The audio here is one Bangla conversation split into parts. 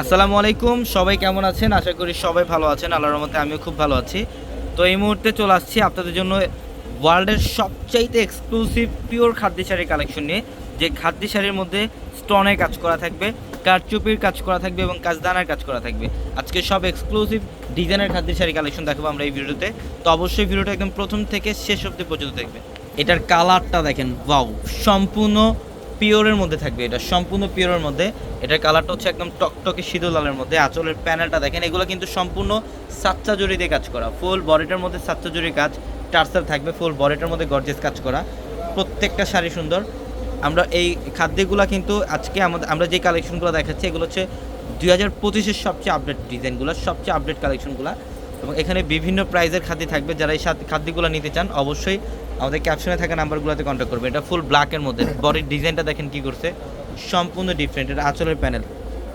আসসালামু আলাইকুম, সবাই কেমন আছেন? আশা করি সবাই ভালো আছেন, আল্লাহর রহমতে আমিও খুব ভালো আছি। তো এই মুহূর্তে চলে আসছি আপনাদের জন্য ওয়ার্ল্ডের সবচাইতে এক্সক্লুসিভ পিওর খাদ্য শাড়ির কালেকশন নিয়ে, যে খাদ্য শাড়ির মধ্যে স্টোনের কাজ করা থাকবে, কারচুপির কাজ করা থাকবে এবং কাজদানার কাজ করা থাকবে। আজকে সব এক্সক্লুসিভ ডিজাইনের খাদ্য শাড়ি কালেকশন দেখাবো আমরা এই ভিডিওতে। তো অবশ্যই ভিডিওটা একদম প্রথম থেকে শেষ অবধি পর্যন্ত দেখবে এটার কালারটা দেখেন ওয়াও সম্পূর্ণ পিওরের মধ্যে থাকবে এটা, সম্পূর্ণ পিওরের মধ্যে। এটার কালারটা হচ্ছে একদম টকটকে সিঁদুর লালের মধ্যে। আঁচলের প্যানেলটা দেখেন, এগুলো কিন্তু সম্পূর্ণ সাচ্চা জড়ি দিয়ে কাজ করা। ফুল বডিটার মধ্যে সাচ্চা জড়ির কাজ টার্সার থাকবে ফুল বডিটার মধ্যে গর্জেস কাজ করা। প্রত্যেকটা শাড়ি সুন্দর। আমরা এই খাদ্যগুলো কিন্তু আজকে আমাদের, আমরা যে কালেকশনগুলো দেখাচ্ছি, এগুলো হচ্ছে দুই হাজার পঁচিশের সবচেয়ে আপডেট ডিজাইনগুলো, সবচেয়ে আপডেট কালেকশনগুলো এবং এখানে বিভিন্ন প্রাইজের খাদ্য থাকবে। যারা এই খাদ্যগুলো নিতে চান, অবশ্যই আমাদের ক্যাপশনে থাকা নাম্বারগুলোতে কন্ট্যাক্ট করবে। এটা ফুল ব্ল্যাকের মধ্যে। বডির ডিজাইনটা দেখেন কি করছে। সম্পূর্ণ ডিফারেন্ট এটা আঁচলের প্যানেল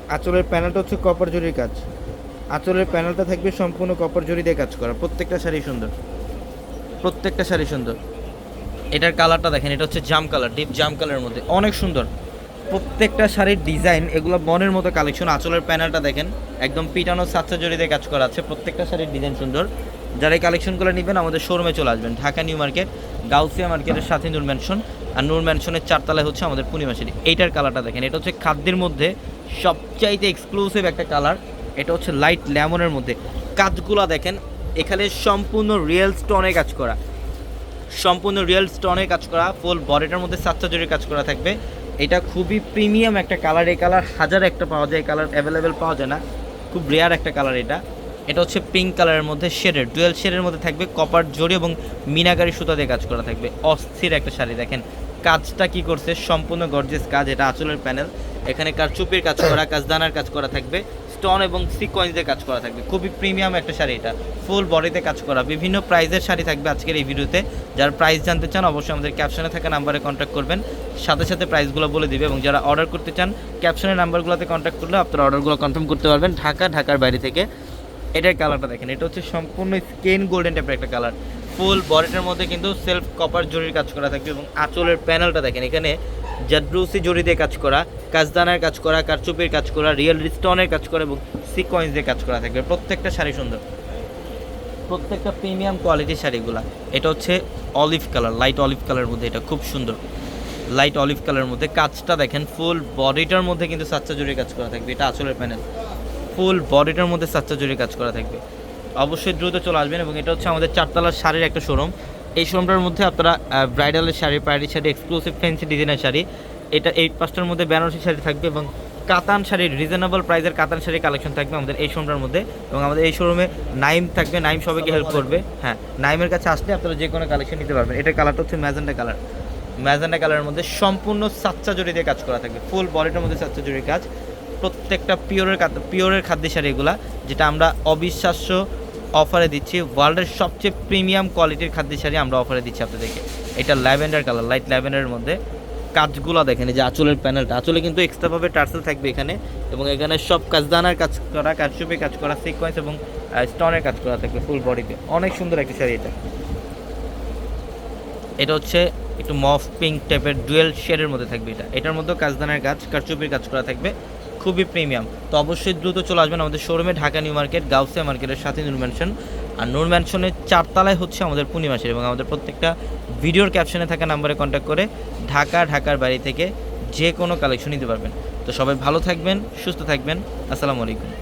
আঁচলের প্যানেলটা হচ্ছে কপার জরির কাজ। আঁচলের প্যানেলটা থাকবে সম্পূর্ণ কপার জরি দিয়ে কাজ করা। প্রত্যেকটা শাড়ি সুন্দর। প্রত্যেকটা শাড়ি সুন্দর। এটার কালারটা দেখেন। এটা হচ্ছে জাম কালার ডিপ জাম কালারের মধ্যে। অনেক সুন্দর। প্রত্যেকটা শাড়ির ডিজাইন এগুলো বনের মতো কালেকশন আঁচলের প্যানেলটা দেখেন। একদম পিটানো সাতটা জড়িতে কাজ করা আছে। প্রত্যেকটা শাড়ির ডিজাইন সুন্দর। যারা এই কালেকশনগুলো নেবেন, আমাদের শোরুমে চলে আসবেন। ঢাকা নিউ মার্কেট গাউসিয়া মার্কেটের সাথে নূর ম্যানশন আর নূর ম্যানশনের চারতলায় হচ্ছে আমাদের পূর্ণিমা শাড়ি এইটার কালারটা দেখেন, এটা হচ্ছে খাদ্যের মধ্যে সবচাইতে এক্সক্লুসিভ একটা কালার এটা হচ্ছে লাইট লেমনের মধ্যে। কাজগুলা দেখেন, এখানে সম্পূর্ণ রিয়েল স্টোনে কাজ করা। সম্পূর্ণ রিয়েল স্টোনে কাজ করা ফুল বডিটার মধ্যে সাতটা জরির কাজ করা থাকবে। এটা খুবই প্রিমিয়াম একটা কালার এই কালার হাজার একটা পাওয়া যায়, এই কালার অ্যাভেলেবেল পাওয়া যায় না। খুব রেয়ার একটা কালার এটা। এটা হচ্ছে পিঙ্ক কালারের মধ্যে শেডের ডুয়েল শেডের মধ্যে থাকবে কপার জড়ি এবং মিনাকারি সুতা দিয়ে কাজ করা থাকবে। অস্থির একটা শাড়ি, দেখেন। কাজটা কি করছে? সম্পূর্ণ গর্জেস কাজ। এটা আঁচলের প্যানেল এখানে কারচুপির কাজ করা, কাজদানার কাজ করা থাকবে। স্টোন এবং সিকোয়েন্স দিয়ে কাজ করা থাকবে। খুবই প্রিমিয়াম একটা শাড়ি এটা। ফুল বডিতে কাজ করা। বিভিন্ন প্রাইজের শাড়ি থাকবে আজকের এই ভিডিওতে। যারা প্রাইস জানতে চান, অবশ্যই আমাদের ক্যাপশনে থাকা নাম্বারে কন্ট্যাক্ট করবেন। সাথে সাথে প্রাইসগুলো বলে দিবে এবং যারা অর্ডার করতে চান ক্যাপশনের নাম্বারগুলোতে কন্ট্যাক্ট করলে আপনারা অর্ডারগুলো কনফার্ম করতে পারবেন। ঢাকা, ঢাকার বাইরে থেকে। এটার কালারটা দেখেন, এটা হচ্ছে সম্পূর্ণ স্কিন গোল্ডেন টাইপের একটা কালার। ফুল বডিটার মধ্যে কিন্তু সেলফ কপার জরির কাজ করা থাকবে এবং আঁচলের প্যানেলটা দেখেন, এখানে জাদ্রুসি জরি দিয়ে কাজ করা কাজদানার কাজ করা কারচুপির কাজ করা রিয়েল স্টোনের কাজ করা এবং সিকোয়েন্স দিয়ে কাজ করা থাকবে। প্রত্যেকটা শাড়ি সুন্দর। প্রত্যেকটা প্রিমিয়াম কোয়ালিটির শাড়িগুলা। এটা হচ্ছে olive colour light olive colour মধ্যে এটা খুব সুন্দর। লাইট অলিভ কালারের মধ্যে কাজটা দেখেন ফুল বডিটার মধ্যে কিন্তু সাচ্চা জরির কাজ করা থাকবে, এটা আঁচলের প্যানেল ফুল বডিটার মধ্যে সাচ্চা জরির কাজ করা থাকবে। অবশ্যই দ্রুত চলে আসবেন এবং এটা হচ্ছে আমাদের চারতলার শাড়ির একটা শোরুম এই শোরুমটার মধ্যে আপনারা ব্রাইডালের sari party sari exclusive fancy ডিজাইনের শাড়ি, এটা এই পাঁচটার মধ্যে বেনারসি শাড়ি থাকবে এবং কাতান শাড়ির রিজনেবল প্রাইসের কাতান শাড়ির কালেকশন থাকবে আমাদের এই শোরুমটার মধ্যে এবং আমাদের এই শোরুমে নাইম থাকবে, নাইম সবাইকে হেল্প করবে। হ্যাঁ নাইমের কাছে আসলে আপনারা যে কোনো কালেকশন নিতে পারবেন। এটার কালারটা হচ্ছে ম্যাজেন্ডা কালার ম্যাজেন্ডা কালারের মধ্যে সম্পূর্ণ সাচ্চা জড়ি দিয়ে কাজ করা থাকবে। ফুল বডিটার মধ্যে সাচ্চা জড়ির কাজ। প্রত্যেকটা পিওরের পিওরের খাদ্য শাড়ি এগুলা, যেটা আমরা অবিশ্বাস্য অফারে দিচ্ছি। ওয়ার্ল্ডের সবচেয়ে প্রিমিয়াম কোয়ালিটির খাদ্য শাড়ি আমরা অফারে দিচ্ছি আপনাদেরকে। এটা ল্যাভেন্ডার কালার লাইট ল্যাভেন্ডারের মধ্যে। কাজগুলো দেখেন, এই যে আঁচলের প্যানেলটা আঁচলে কিন্তু এক্সট্রাভাবে টার্সেল থাকবে এখানে। এবং এখানে সব কাজদানার কাজ করা কাজচুপি কাজ করা সিকোয়েন্স এবং স্টোনের কাজ করা থাকবে ফুল বডিতে অনেক সুন্দর একটা শাড়ি এটা। এটা হচ্ছে একটু মফ পিঙ্ক টাইপের ডুয়েল শেডের মধ্যে থাকবে এটা। এটার মধ্যেও কাজদানার কাজ, কারচুপির কাজ করা থাকবে। খুবই প্রিমিয়াম। তো অবশ্যই দ্রুত চলে আসবেন আমাদের শোরুমে, ঢাকা নিউ মার্কেট, গাউসিয়া মার্কেটের সাথে নূর ম্যানশন। আর নূর ম্যানশনের চারতলায় হচ্ছে আমাদের পূর্ণিমাসের এবং আমাদের প্রত্যেকটা ভিডিওর ক্যাপশনে থাকা নাম্বারে কন্ট্যাক্ট করে ঢাকা, ঢাকার বাড়ি থেকে যে কোনো কালেকশন নিতে পারবেন। তো সবাই ভালো থাকবেন, সুস্থ থাকবেন। আসসালামু আলাইকুম।